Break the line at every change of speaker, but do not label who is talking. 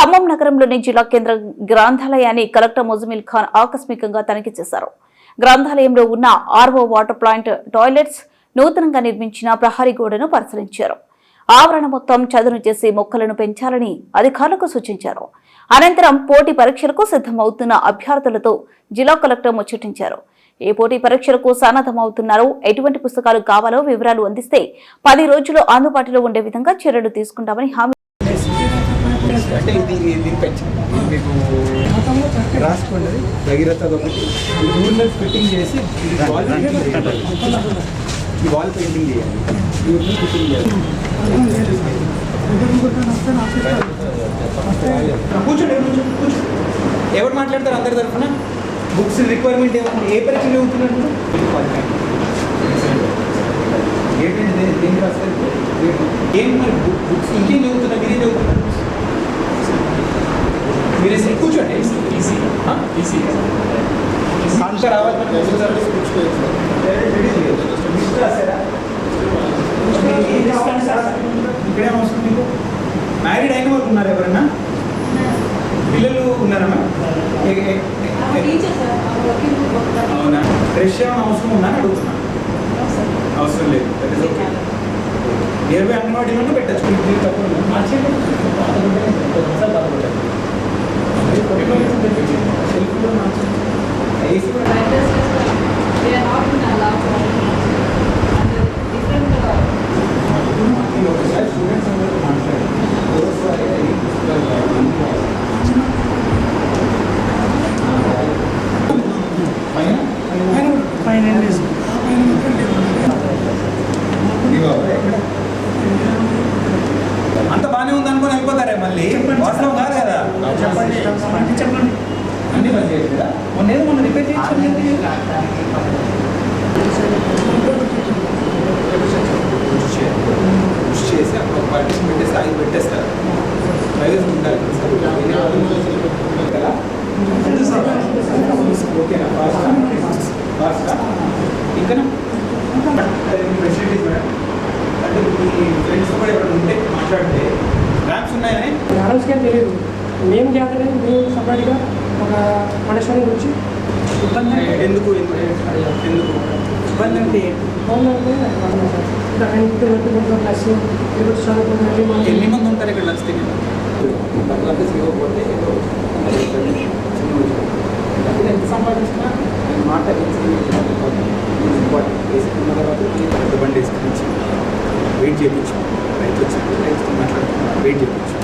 ఖమ్మం నగరంలోని జిల్లా కేంద్ర గ్రంథాలయాన్ని కలెక్టర్ ముజమిల్ ఖాన్ ఆకస్మికంగా తనిఖీ చేశారు. గ్రంథాలయంలో ఉన్న ఆర్వో వాటర్ ప్లాంట్ టాయిలెట్స్ నూతనంగా నిర్మించిన ప్రహరీ గోడను పరిశీలించారు. ఆవరణ మొత్తం చదును చేసి మొక్కలను పెంచాలని అధికారులకు సూచించారు. అనంతరం పోటీ పరీక్షలకు సిద్ధమవుతున్న అభ్యర్థులతో జిల్లా కలెక్టర్ ముచ్చటించారు. ఏ పోటీ పరీక్షలకు సన్నద్ధమవుతున్నారో ఎటువంటి పుస్తకాలు కావాలో వివరాలు అందిస్తే పది రోజులు అందుబాటులో ఉండే విధంగా చర్యలు తీసుకుంటామని హామీ
అంటే ఇది పెంచండి ఇది మీకు రాసుకోండి. భగీరథ ఒకటి. రూలర్ ఫిట్టింగ్ చేసి వాల్ పెయింటింగ్ చేయాలి ఈ వాల్ పెయింటింగ్ చేయాలి. ఈ ఫిట్టింగ్ చేయాలి. కూర్చోండి ఎవరు మాట్లాడతారు అందరి తరఫున? బుక్స్ రిక్వైర్మెంట్ ఏమన్నా ఏ పరీక్ష చదువుతున్నట్టు దేని- ఏం మరి? బుక్- బుక్స్ ఇంకేం చదువుతున్నారు? మీరేం చదువుతున్నారు? మీరు అసలు కూర్చోండి. ఆ? అంతా రావాలి? ఇక్కడేం అవసరం మీకు? మ్యారీడ్ అయిన వాళ్ళు ఉన్నారు ఎవరన్నా? పిల్లలు ఉన్నారమ్మా ఏ- ఏ- ఏ- అవునా? ఫ్రెష్ ఏమైనా అవసరం ఉందా అని అడుగుతున్నా. అవసరం లేదు. ఇస్ బై అంగన్వాడీలోనే పెట్టచ్చు. తప్పకుండా పైన ఇది ఫెసిలిటీస్ మేడం అంటే మీ ఫ్రెండ్స్ కూడా ఎవరైనా ఉంటే మాట్లాడితే ర్యాంప్స్ ఉన్నాయని
మ్యాడమ్స్కి తెలియదు మేము జాతర మేము సపరేట్గా ఒక మనేశ్వరం గురించి ఇబ్బంది
ఎందుకు ఎందుకు ఇబ్బంది అంటే
ఇబ్బంది అంటే ప్లస్
ఎన్ని మంది ఉంటారు ఇక్కడ లంచ్ తీసుకున్న తర్వాత పెద్ద బండి వేసుకుని వెయిట్ చేయించాం రైతు వచ్చి రైతుతో మాట్లాడుతున్నాను వెయిట్ చేయించాం.